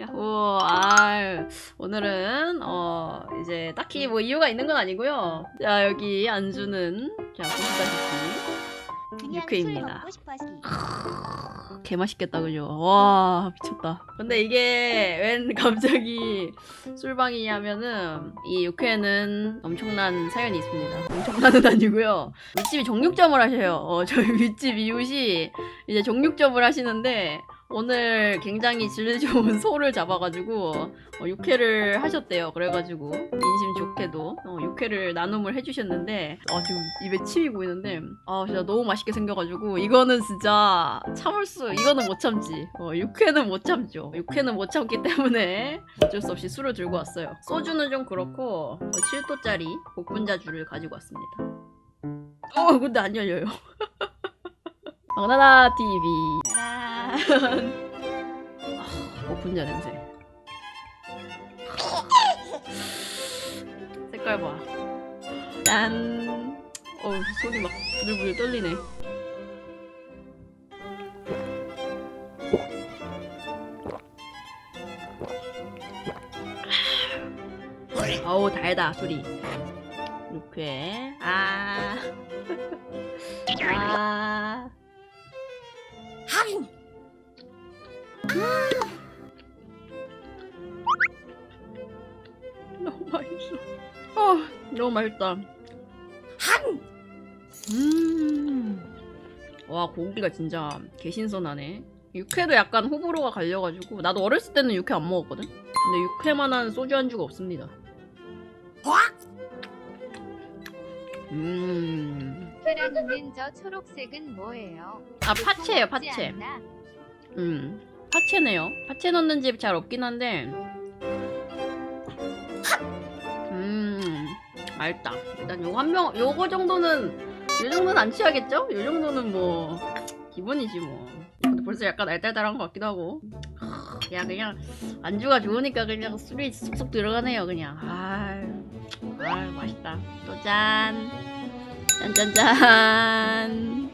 야호, 아, 오늘은, 어, 이제 딱히 뭐 이유가 있는 건 아니고요. 자, 여기 안주는, 자, 보시다시피, 육회입니다. 싶어서 개 맛있겠다, 그죠? 와, 미쳤다. 근데 이게 웬 갑자기 술방이냐면은, 이 육회는 엄청난 사연이 있습니다. 엄청난은 아니고요. 윗집이 정육점을 하셔요. 어, 저희 윗집 이웃이 이제 정육점을 하시는데, 오늘 굉장히 질 좋은 소를 잡아가지고 어, 육회를 하셨대요. 그래가지고 인심 좋게도 어, 육회를 나눔을 해주셨는데 아 지금 입에 침이 고이는데 아 진짜 너무 맛있게 생겨가지고 이거는 진짜 참을 수 이거는 못 참지. 어, 육회는 못 참죠. 육회는 못 참기 때문에 어쩔 수 없이 술을 들고 왔어요. 소주는 좀 그렇고 어, 7도짜리 복분자주를 가지고 왔습니다. 어 근데 안 열려요. 방나나 TV. 아, 복분자 냄새. 색깔 봐. 짠. 어, 손이 막 부들부들 떨리네. 어우 달다 소리. 육회. 아. 아. 너무 맛있어. 어, 너무 맛있다. 음. 와, 고기가 진짜 개신선하네. 육회도 약간 호불호가 갈려가지고 나도 어렸을 때는 육회 안 먹었거든. 근데 육회만한 소주 안주가 없습니다. 음. 계란 있는 저 초록색은 뭐예요? 아 파채예요, 파채. 음. 파채네요. 파채 넣는 집 잘 없긴 한데. 음. 맛있다. 일단 요거 한 병, 요거 정도는, 요 정도는 안 취하겠죠? 요 정도는 뭐, 기본이지 뭐. 근데 벌써 약간 알딸딸한 것 같기도 하고. 야, 그냥, 안주가 좋으니까 그냥 술이 쏙쏙 들어가네요, 그냥. 아, 아 맛있다. 또 짠. 짠짠짠.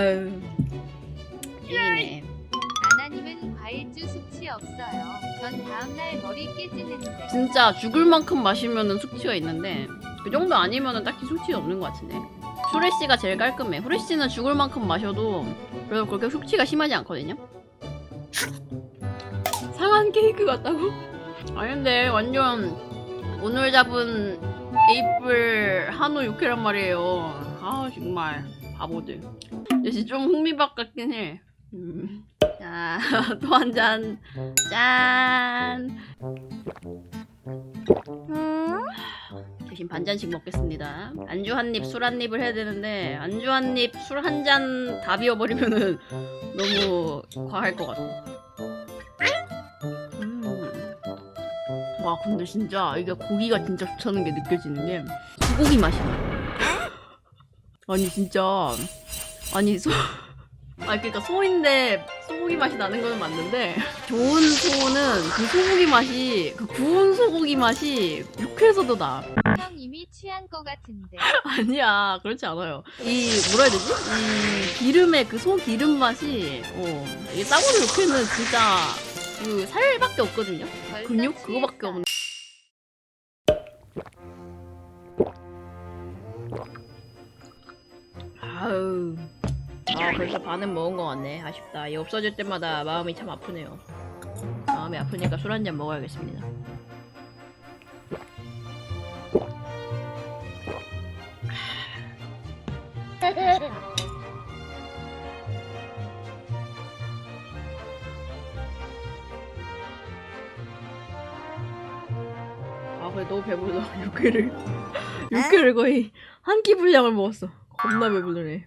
아유. 이네. 아나님은 과일주 숙취 없어요. 전 다음날 머리 깨지는데. 진짜 죽을 만큼 마시면은 숙취가 있는데 그 정도 아니면은 딱히 숙취가 없는 것 같은데. 후레쉬가 제일 깔끔해. 후레쉬는 죽을 만큼 마셔도 그래도 그렇게 숙취가 심하지 않거든요. 상한 케이크 같다고? 아니 근데 완전 오늘 잡은 에이플 한우 육회란 말이에요. 아 정말 바보들. 역시 좀 흥미박 같긴 해. 음. 자, 또 한 잔. 짠. 대신 반 잔씩 먹겠습니다. 안주 한 입, 술 한 입을 해야 되는데 안주 한 입, 술 한 잔 다 비워버리면은 너무 과할 것 같아. 음. 와 근데 진짜 이게 고기가 진짜 좋다는 게 느껴지는 게 소고기 맛이 나. 아니 진짜 아니 소. 아 그러니까 소인데 소고기 맛이 나는 건 맞는데 좋은 소는 그 소고기 맛이 그 구운 소고기 맛이 육회에서도 나. 형 이미 취한 거 같은데. 아니야 그렇지 않아요. 이 뭐라 해야 되지? 이 기름의 그 소 기름 맛이 어 이게 싸구려 육회는 진짜 그 살밖에 없거든요. 벌써 근육 그거밖에. 없는. 벌써 반은 먹은 것 같네. 아쉽다. 이 없어질 때마다 마음이 참 아프네요. 마음이 아프니까 술 한 잔 먹어야겠습니다. 아 그래 너무 배불러 육회를 육회를 거의 한 끼 분량을 먹었어. 겁나 배부르네.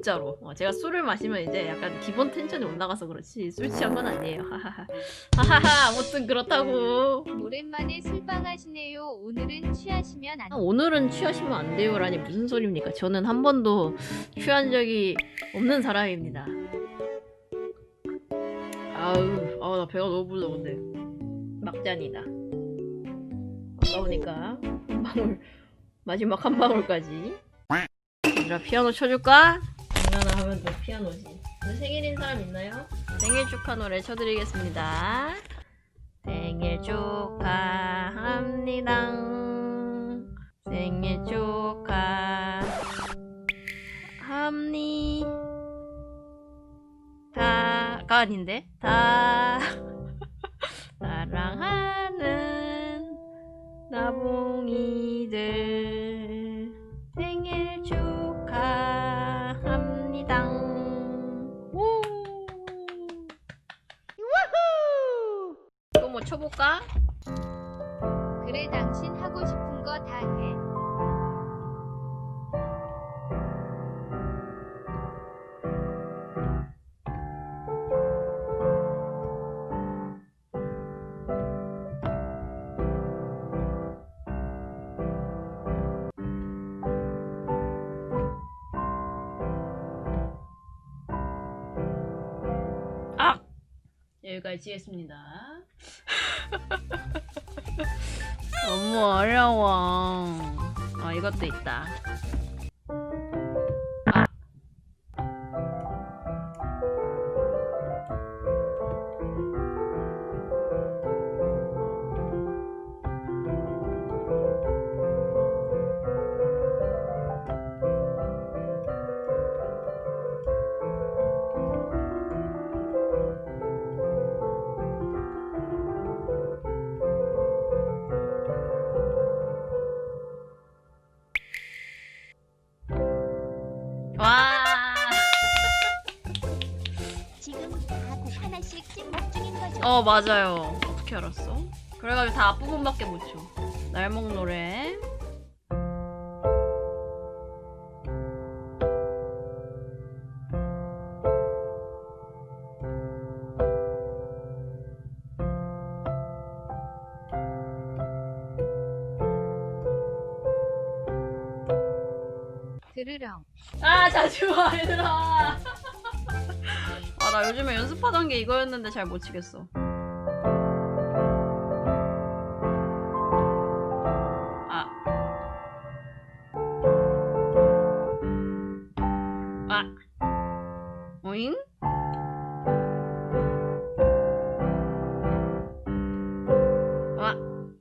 진짜로. 어, 제가 술을 마시면 이제 약간 기본 텐션이 올라가서 그렇지 술 취한 건 아니에요. 하하하. 하하하. 아무튼 그렇다고. 오랜만에 술방 하시네요. 오늘은 취하시면 안 아, 오늘은 취하시면 안 돼요라니 무슨 소리입니까? 저는 한 번도 취한 적이 없는 사람입니다. 아우, 아우 나 배가 너무 불러 근데 막잔이다. 아까우니까 한 방울 마지막 한 방울까지. 얘들아 피아노 쳐줄까? 장난을 하면 또 피아노지. 오늘 생일인 사람 있나요? 생일 축하 노래 쳐드리겠습니다. 생일 축하합니다. 생일 축하합니 다 가 아닌데 다 여기까지 했습니다. 너무 어려워. 어, 이것도 있다. 어 맞아요. 어떻게 알았어? 그래가지고 다 앞부분밖에 못 쳐. 날목 노래. 들으렁. 아 자주 와 얘들아. 요즘에 연습하던 게 이거였는데 잘 못 치겠어. 아. 아. 오잉? 아,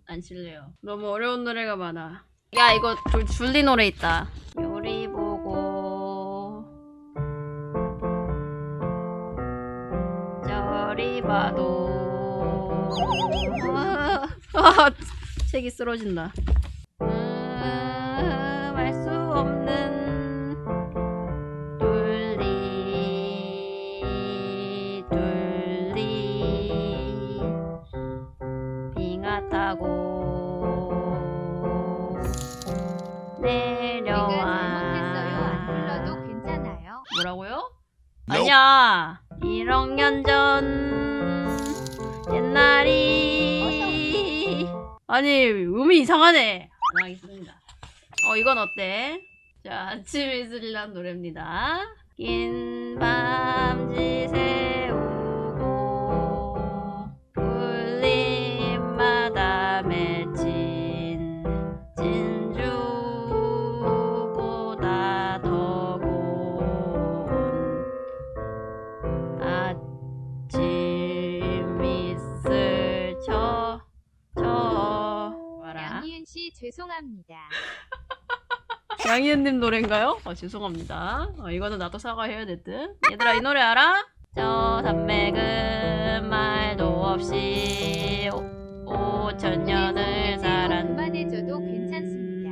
안 칠래요. 너무 어려운 노래가 많아. 야, 이거 줄, 줄리 노래 있다. 봐도 아, 아, 책이 쓰러진다. 아니 음이 이상하네. 안 하겠습니다. 어 이건 어때? 자 아침 이슬이란 노래입니다. 긴 밤 지 새우 양희은님 노래인가요? 어, 죄송합니다. 어, 이거는 나도 사과해야 될 듯. 얘들아, 이 노래 알아? 저 산맥은 말도 없이 오, 천 년을 살았네. 그만해줘도 괜찮습니다.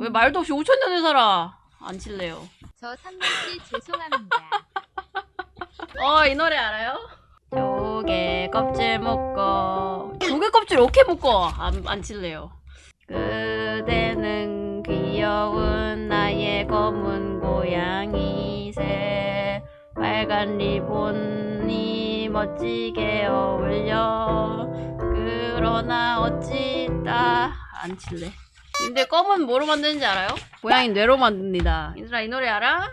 왜 말도 없이 5천 년을 살아? 안 칠래요. 저씨 죄송합니다. 어, 이 노래 알아요? 조개 껍질 묶어. 조개 껍질 어떻게 묶어? 안, 안 칠래요. 그대는 귀여운 나의 검은 고양이 새 빨간 리본이 멋지게 어울려. 그러나 어찌 따안 칠래? 근데 껌은 뭐로 만드는지 알아요? 고양이 뇌로 만듭니다. 인수라 이 노래 알아?